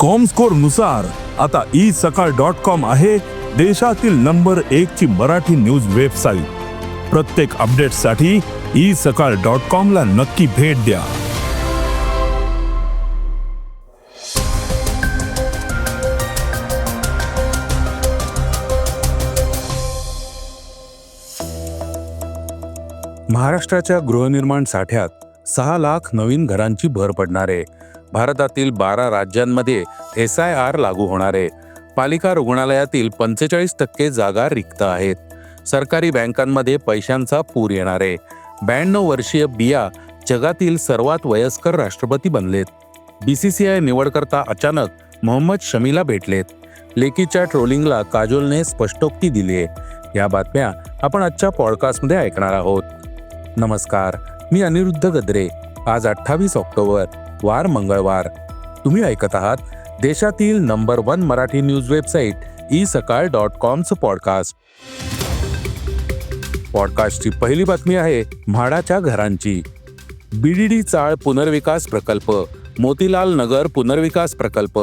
कॉमस्कोरनुसार आता E Sakal dot com आहे देशातील नंबर एक ची मराठी न्यूज वेबसाईट प्रत्येक अपडेटसाठी ई सकाळ डॉट कॉम ला नक्की भेट द्या. महाराष्ट्राच्या गृहनिर्माण साठ्यात सहा लाख नवीन घरांची भर पडणार आहे. भारतातील बारा राज्यांमध्ये एस आय आर लागू होणार आहे. पालिका रुग्णालयातील पंचेचाळीस टक्के जागा रिक्त आहेत. सरकारी बँकांमध्ये पैशांचा पूर येणार आहे. ब्याण्णव वर्षीय बिया जगातील सर्वात वयस्कर राष्ट्रपती बनलेत. बीसीसीआय निवडकर्ता अचानक मोहम्मद शमीला भेटलेत. लेकीच्या ट्रोलिंगला काजोलने स्पष्टोक्ती दिली आहे या बातम्या आपण आजच्या पॉडकास्टमध्ये ऐकणार आहोत. नमस्कार मी अनिरुद्ध गद्रे. आज अठ्ठावीस ऑक्टोबर. वार मंगळवार. तुम्ही ऐकत आहात देशातील number one Marathi news website e Sakal dot कॉमचं podcast. पॉडकास्टची पहिली बातमी आहे म्हाडाच्या घरांची. बीडीडी चाळ पुनर्विकास प्रकल्प मोतीलाल नगर पुनर्विकास प्रकल्प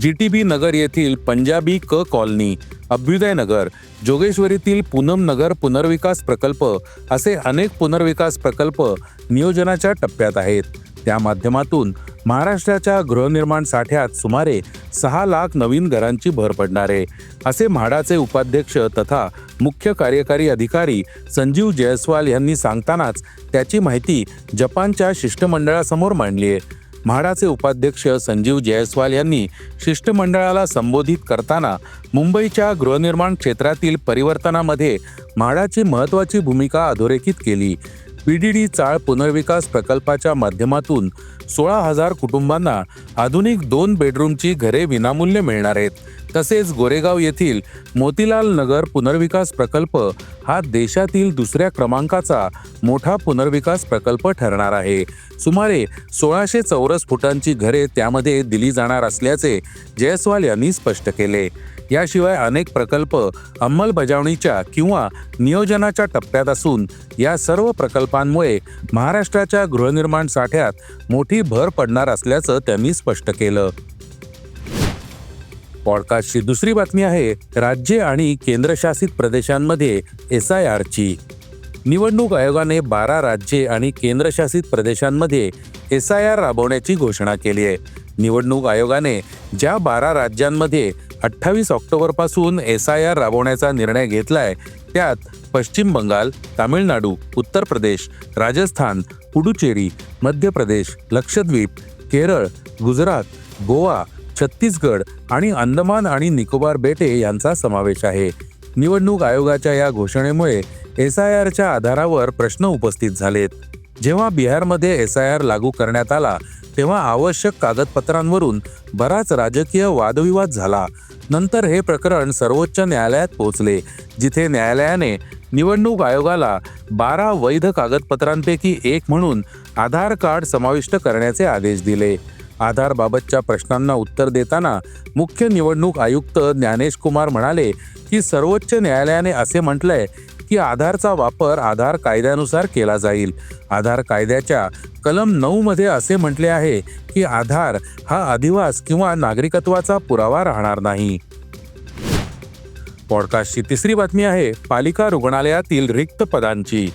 जीटीबी नगर येथील पंजाबी क कॉलनी अभ्युदय नगर जोगेश्वरीतील पूनम नगर पुनर्विकास प्रकल्प असे अनेक पुनर्विकास प्रकल्प नियोजनाच्या टप्प्यात आहेत. त्या माध्यमातून महाराष्ट्राच्या गृहनिर्माण साठ्यात सुमारे सहा लाख नवीन घरांची भर पडणार आहे. असे म्हाडाचे उपाध्यक्ष तथा मुख्य कार्यकारी अधिकारी संजीव जयस्वाल यांनी सांगतानाच त्याची माहिती जपानच्या शिष्टमंडळासमोर मांडली आहे. म्हाडाचे उपाध्यक्ष संजीव जयस्वाल यांनी शिष्टमंडळाला संबोधित करताना मुंबईच्या गृहनिर्माण क्षेत्रातील परिवर्तनामध्ये म्हाडाची महत्त्वाची भूमिका अधोरेखित केली. पीडीडी चाळ पुनर्विकास प्रकल्पाच्या माध्यमातून सोळा हजार कुटुंबांना आधुनिक दोन बेडरूमची घरे विनामूल्य मिळणार आहेत. तसेच गोरेगाव येथील मोतीलाल नगर पुनर्विकास प्रकल्प हा देशातील दुसऱ्या क्रमांकाचा मोठा पुनर्विकास प्रकल्प ठरणार आहे. सुमारे सोळाशे चौरस फुटांची घरे त्यामध्ये दिली जाणार असल्याचे जयस्वाल यांनी स्पष्ट केले. याशिवाय अनेक प्रकल्प अंमलबजावणीच्या किंवा नियोजनाच्या टप्प्यात असून या सर्व प्रकल्पांमुळे महाराष्ट्राच्या गृहनिर्माण साठ्यात मोठी भर पडणार असल्याचं त्यांनी स्पष्ट केलं. पॉडकास्टची दुसरी बातमी आहे राज्ये आणि केंद्रशासित प्रदेशांमध्ये एस आय आरची. निवडणूक आयोगाने बारा राज्ये आणि केंद्रशासित प्रदेशांमध्ये एस आय आर राबवण्याची घोषणा केली आहे. निवडणूक आयोगाने ज्या बारा राज्यांमध्ये अठ्ठावीस ऑक्टोबरपासून एस आय आर राबवण्याचा निर्णय घेतलाय. त्यात पश्चिम बंगाल तामिळनाडू उत्तर प्रदेश राजस्थान पुडुचेरी मध्य प्रदेश लक्षद्वीप केरळ गुजरात गोवा छत्तीसगड आणि अंदमान आणि निकोबार बेटे यांचा समावेश आहे. निवडणूक आयोगाच्या या घोषणेमुळे एस आय आरच्या आधारावर प्रश्न उपस्थित झालेत. जेव्हा बिहारमध्ये एस आय आर लागू करण्यात आला तेव्हा आवश्यक कागदपत्रांवरून बराच राजकीय वादविवाद झाला. नंतर हे प्रकरण सर्वोच्च न्यायालयात पोहोचले जिथे न्यायालयाने निवडणूक आयोगाला बारा वैध कागदपत्रांपैकी एक म्हणून आधार कार्ड समाविष्ट करण्याचे आदेश दिले. आधारबाबतच्या प्रश्नांना उत्तर देताना मुख्य निवडणूक आयुक्त ज्ञानेश कुमार म्हणाले की सर्वोच्च न्यायालयाने असे म्हटलंय की आधारचा वापर आधार कायद्यानुसार केला जाईल. आधार कायद्याच्या कलम नऊ मध्ये असे म्हटले आहे की आधार हा अधिवास किंवा नागरिकत्वाचा पुरावा राहणार नाही. पॉडकास्टची तिसरी बातमी आहे पालिका रुग्णालयातील रिक्त पदांची.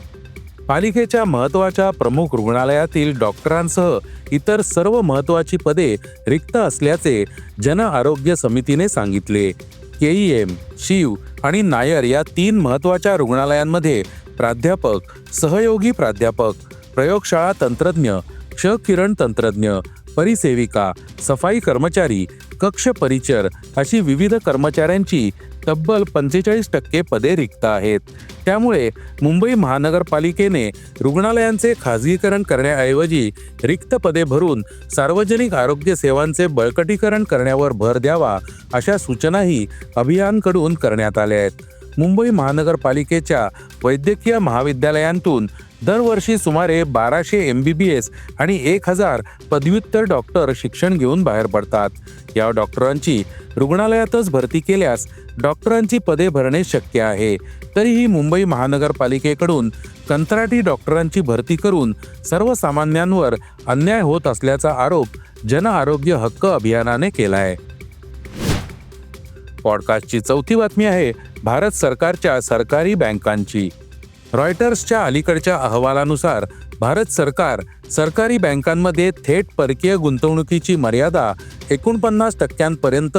पालिकेच्या महत्त्वाच्या प्रमुख रुग्णालयातील डॉक्टरांसह इतर सर्व महत्वाची पदे रिक्त असल्याचे जन आरोग्य समितीने सांगितले. केईएम शिव आणि नायर या तीन महत्त्वाच्या रुग्णालयांमध्ये प्राध्यापक सहयोगी प्राध्यापक प्रयोगशाळा तंत्रज्ञ क्ष किरण तंत्रज्ञ परिसेविका सफाई कर्मचारी कक्ष परिचर अशी विविध कर्मचाऱ्यांची तब्बल पंचेचाळीस टक्के पदे रिक्त आहेत. त्यामुळे मुंबई महानगरपालिकेने रुग्णालयांचे खाजगीकरण करण्याऐवजी रिक्त पदे भरून सार्वजनिक आरोग्य सेवांचे बळकटीकरण करण्यावर भर द्यावा अशा सूचनाही अभियानकडून करण्यात आल्या आहेत. मुंबई महानगरपालिकेच्या वैद्यकीय महाविद्यालयांतून दरवर्षी सुमारे बाराशे एम बी बी एस आणि एक हजार पदव्युत्तर डॉक्टर शिक्षण घेऊन बाहेर पडतात. या डॉक्टरांची रुग्णालयातच भरती केल्यास डॉक्टरांची पदे भरणे शक्य आहे. तरीही मुंबई महानगरपालिकेकडून कंत्राटी डॉक्टरांची भरती करून सर्वसामान्यांवर अन्याय होत असल्याचा आरोप जन आरोग्य हक्क अभियानाने केला आहे पॉडकास्टची चौथी बातमी आहे भारत सरकारच्या सरकारी बँकांची. रॉयटर्सच्या अलीकडच्या अहवालानुसार भारत सरकार सरकारी बँकांमध्ये थेट परकीय गुंतवणुकीची मर्यादा एकोणपन्नास टक्क्यांपर्यंत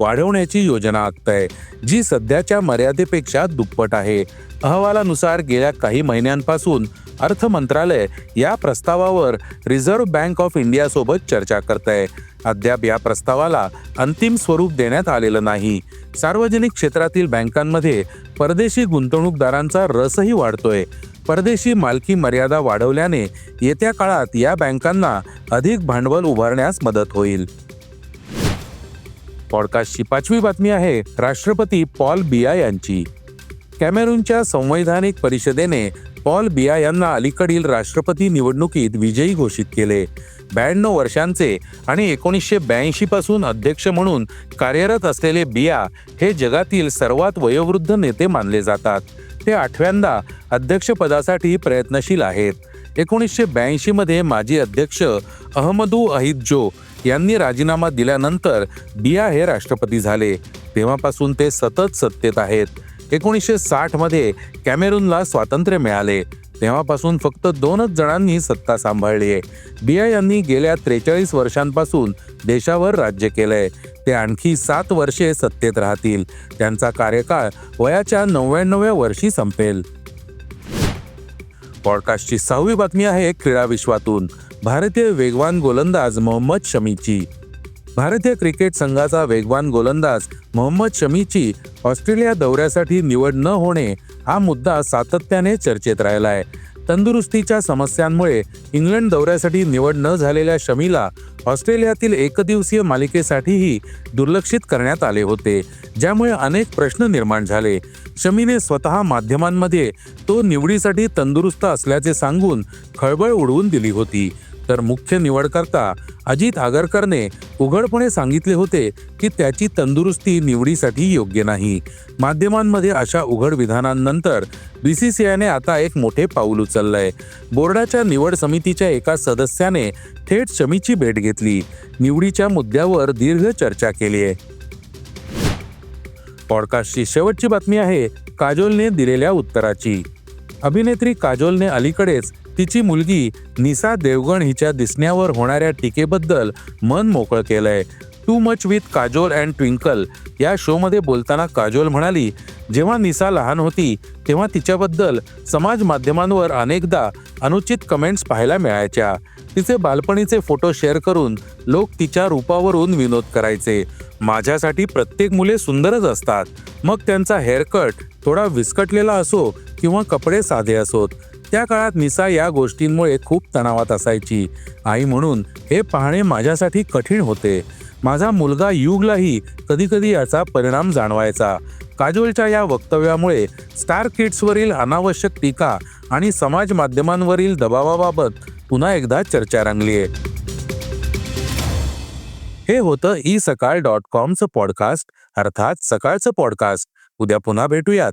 वाढवण्याची योजना आखत आहे जी सध्याच्या मर्यादेपेक्षा दुप्पट आहे. अहवालानुसार गेल्या काही महिन्यांपासून अर्थ मंत्रालय या प्रस्तावावर रिझर्व्ह बँक ऑफ इंडियासोबत चर्चा करत आहे अद्याप या प्रस्तावाला अंतिम स्वरूप देण्यात आलेलं नाही. सार्वजनिक क्षेत्रातील बँकांमध्ये परदेशी गुंतवणूकदारांचा रसही वाढतोय. परदेशी मालकी मर्यादा वाढवल्याने येत्या काळात या बँकांना अधिक भांडवल उभारण्यास मदत होईल. पॉडकास्टची पाचवी बातमी आहे राष्ट्रपती पॉल बिया यांची. कॅमेरूनच्या संवैधानिक परिषदेने पॉल बिया यांना अलीकडील राष्ट्रपती निवडणुकीत विजयी घोषित केले. ब्याण्णव वर्षांचे आणि एकोणीसशे ब्याऐंशी पासून अध्यक्ष म्हणून कार्यरत असलेले बिया हे जगातील सर्वात वयोवृद्ध नेते मानले जातात. ते आठव्यांदा अध्यक्षपदासाठी प्रयत्नशील आहेत. एकोणीसशे ब्याऐंशी मध्ये माजी अध्यक्ष अहमदू अहिद जो यांनी राजीनामा दिल्यानंतर बिया हे राष्ट्रपती झाले. तेव्हापासून ते सतत सत्तेत आहेत. एकोणीसशे साठमध्ये कॅमेरूनला स्वातंत्र्य मिळाले. तेव्हापासून फक्त दोनच जणांनी सत्ता सांभाळली आहे. बिया यांनी गेल्या त्रेचाळीस वर्षांपासून देशावर राज्य केलंय. ते आणखी सात वर्षे सत्तेत राहतील. त्यांचा कार्यकाळ वयाच्या नव्याण्णव्या वर्षी संपेल. पॉडकास्टची सहावी बातमी आहे क्रीडा विश्वातून. भारतीय वेगवान गोलंदाज मोहम्मद शमीची. भारतीय क्रिकेट संघाचा वेगवान गोलंदाज मोहम्मद शमीची ऑस्ट्रेलिया दौऱ्यासाठी निवड न होणे हा मुद्दा सातत्याने चर्चेत राहिला आहे तंदुरुस्तीच्या समस्यांमुळे इंग्लंड दौऱ्यासाठी निवड न झालेल्या शमीला ऑस्ट्रेलियातील एकदिवसीय मालिकेसाठीही दुर्लक्षित करण्यात आले होते ज्यामुळे अनेक प्रश्न निर्माण झाले. शमीने स्वतः माध्यमांमध्ये तो निवडीसाठी तंदुरुस्त असल्याचे सांगून खळबळ उडवून दिली होती. तर मुख्य निवडकर्ता अजित आगरकरने उघडपणे सांगितले होते की त्याची तंदुरुस्ती निवडीसाठी योग्य नाही. माध्यमांमध्ये अशा उघड विधानांनंतर आयने आता एक मोठे पाऊल उचललंय. बोर्डाच्या निवड समितीच्या एका सदस्याने थेट शमीची भेट घेतली. निवडीच्या मुद्द्यावर दीर्घ चर्चा केली आहे. पॉडकास्टची शेवटची बातमी आहे काजोलने दिलेल्या उत्तराची. अभिनेत्री काजोलने अलीकडेच तिची मुलगी निसा देवगण हिच्या दिसण्यावर होणाऱ्या टीकेबद्दल मन मोकळं केलंय. Too much with Kajol and Twinkle या शोमध्ये बोलताना काजोल म्हणाली जेव्हा निसा लहान होती तेव्हा तिच्याबद्दल समाज माध्यमांवर अनेकदा अनुचित कमेंट्स पाहायला मिळायच्या. तिचे बालपणीचे फोटो शेअर करून लोक तिच्या रूपावरून विनोद करायचे. माझ्यासाठी प्रत्येक मुले सुंदरच असतात. मग त्यांचा हेअरकट थोडा विस्कटलेला असो किंवा कपडे साधे असोत. त्या काळात निसा या गोष्टींमुळे खूप तणावात असायची. आई म्हणून हे पाहणे माझ्यासाठी कठीण होते. माझा मुलगा युगलाही कधीकधी याचा परिणाम जाणवायचा. काजोलच्या या वक्तव्यामुळे स्टार किड्सवरील अनावश्यक टीका आणि समाज माध्यमांवरील दबावाबाबत पुन्हा एकदा चर्चा रंगली आहे हे होतं ई सकाळ डॉट कॉमचं पॉडकास्ट अर्थात सकाळचं पॉडकास्ट. उद्या पुन्हा भेटूयात.